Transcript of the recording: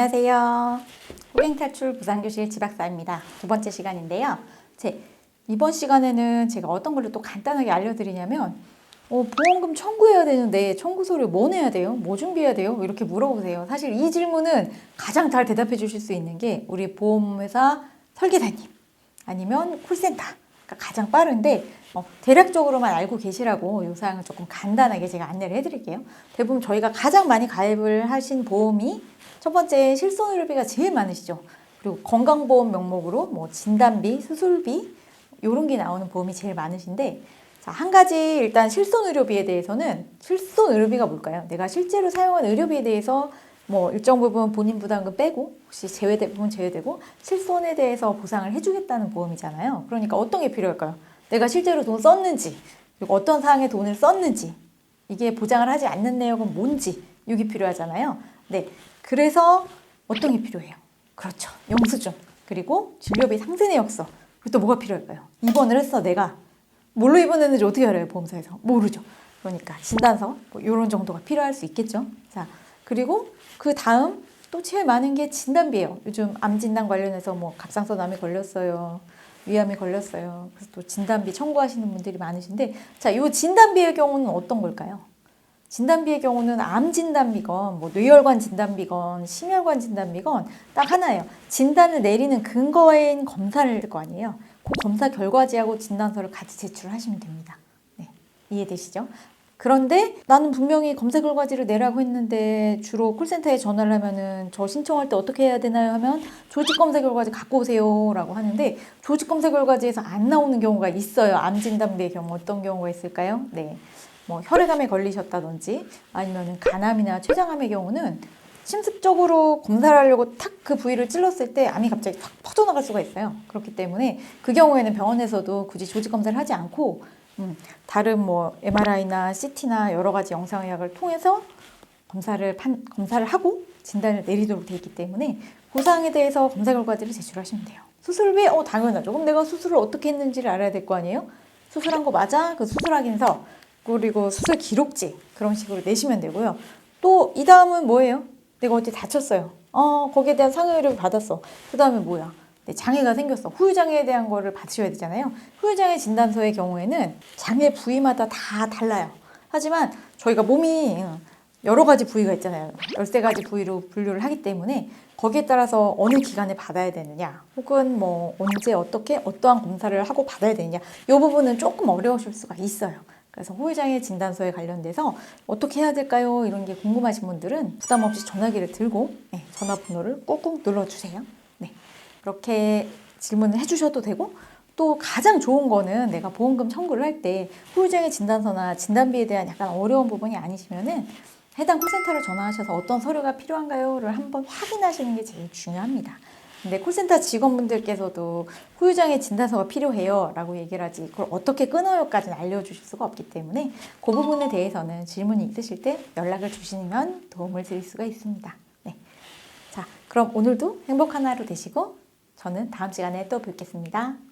안녕하세요. 호갱 탈출 부산교실 지박사입니다. 두 번째 시간인데요. 제 이번 시간에는 제가 어떤 걸로 또 간단하게 알려드리냐면 어, 보험금 청구해야 되는데 청구 서류 뭐 내야 돼요? 뭐 준비해야 돼요? 이렇게 물어보세요. 사실 이 질문은 가장 잘 대답해 주실 수 있는 게 우리 보험회사 설계사님 아니면 콜센터가 가장 빠른데 어, 대략적으로만 알고 계시라고 이 사항을 조금 간단하게 제가 안내를 해드릴게요. 대부분 저희가 가장 많이 가입을 하신 보험이 첫 번째 실손의료비가 제일 많으시죠. 그리고 건강보험 명목으로 뭐 진단비, 수술비 이런 게 나오는 보험이 제일 많으신데 자, 한 가지 일단 실손의료비에 대해서는 실손의료비가 뭘까요? 내가 실제로 사용한 의료비에 대해서 뭐 일정 부분 본인 부담금 빼고 혹시 제외된 부분 제외되고 실손에 대해서 보상을 해주겠다는 보험이잖아요. 그러니까 어떤 게 필요할까요? 내가 실제로 돈 썼는지 그리고 어떤 사항에 돈을 썼는지 이게 보장을 하지 않는 내역은 뭔지 이게 필요하잖아요. 네, 그래서 어떤 게 필요해요? 그렇죠, 영수증 그리고 진료비 상세 내역서 그리고 또 뭐가 필요할까요? 입원을 했어 내가 뭘로 입원했는지 어떻게 알아요 보험사에서 모르죠. 그러니까 진단서 뭐 이런 정도가 필요할 수 있겠죠. 자 그리고 그 다음 또 제일 많은 게 진단비예요. 요즘 암 진단 관련해서 뭐 갑상선 암이 걸렸어요. 위암이 걸렸어요. 그래서 또 진단비 청구하시는 분들이 많으신데 자, 요 진단비의 경우는 어떤 걸까요? 진단비의 경우는 암 진단비건 뭐 뇌혈관 진단비건 심혈관 진단비건 딱 하나예요. 진단을 내리는 근거인 검사를 할거 아니에요. 그 검사 결과지하고 진단서를 같이 제출하시면 됩니다. 네, 이해되시죠? 그런데 나는 분명히 검사 결과지를 내라고 했는데 주로 콜센터에 전화를 하면은 저 신청할 때 어떻게 해야 되나요 하면 조직 검사 결과지 갖고 오세요라고 하는데 조직 검사 결과지에서 안 나오는 경우가 있어요. 암 진단비의 경우 어떤 경우가 있을까요? 네. 뭐 혈액암에 걸리셨다든지 아니면은 간암이나 췌장암의 경우는 침습적으로 검사를 하려고 탁 그 부위를 찔렀을 때 암이 갑자기 확 퍼져나갈 수가 있어요. 그렇기 때문에 그 경우에는 병원에서도 굳이 조직 검사를 하지 않고 음, 다른 뭐 MRI나 CT나 여러 가지 영상의학을 통해서 검사를 판, 검사를 하고 진단을 내리도록 되어 있기 때문에 그 사항에 대해서 검사 결과지를 제출하시면 돼요. 수술비? 어 당연하죠. 그럼 내가 수술을 어떻게 했는지를 알아야 될 거 아니에요? 수술한 거 맞아? 그 수술 확인서 그리고 수술 기록지 그런 식으로 내시면 되고요. 또 이 다음은 뭐예요? 내가 어디 다쳤어요. 어 거기에 대한 상해를 받았어. 그 다음에 뭐야? 네, 장애가 생겼어. 후유장애에 대한 거를 받으셔야 되잖아요. 후유장애 진단서의 경우에는 장애 부위마다 다 달라요. 하지만 저희가 몸이 여러 가지 부위가 있잖아요. 13가지 부위로 분류를 하기 때문에 거기에 따라서 어느 기간에 받아야 되느냐, 혹은 뭐 언제 어떻게 어떠한 검사를 하고 받아야 되느냐, 이 부분은 조금 어려우실 수가 있어요. 그래서 후유장애 진단서에 관련돼서 어떻게 해야 될까요? 이런 게 궁금하신 분들은 부담 없이 전화기를 들고 네, 전화번호를 꾹꾹 눌러주세요. 네, 그렇게 질문을 해주셔도 되고 또 가장 좋은 거는 내가 보험금 청구를 할 때 후유장애 진단서나 진단비에 대한 약간 어려운 부분이 아니시면은 해당 콜센터를 전화하셔서 어떤 서류가 필요한가요를 한번 확인하시는 게 제일 중요합니다. 근데 콜센터 직원분들께서도 후유장애 진단서가 필요해요 라고 얘기를 하지 그걸 어떻게 끊어요까지는 알려주실 수가 없기 때문에 그 부분에 대해서는 질문이 있으실 때 연락을 주시면 도움을 드릴 수가 있습니다. 네. 자, 그럼 오늘도 행복한 하루 되시고 저는 다음 시간에 또 뵙겠습니다.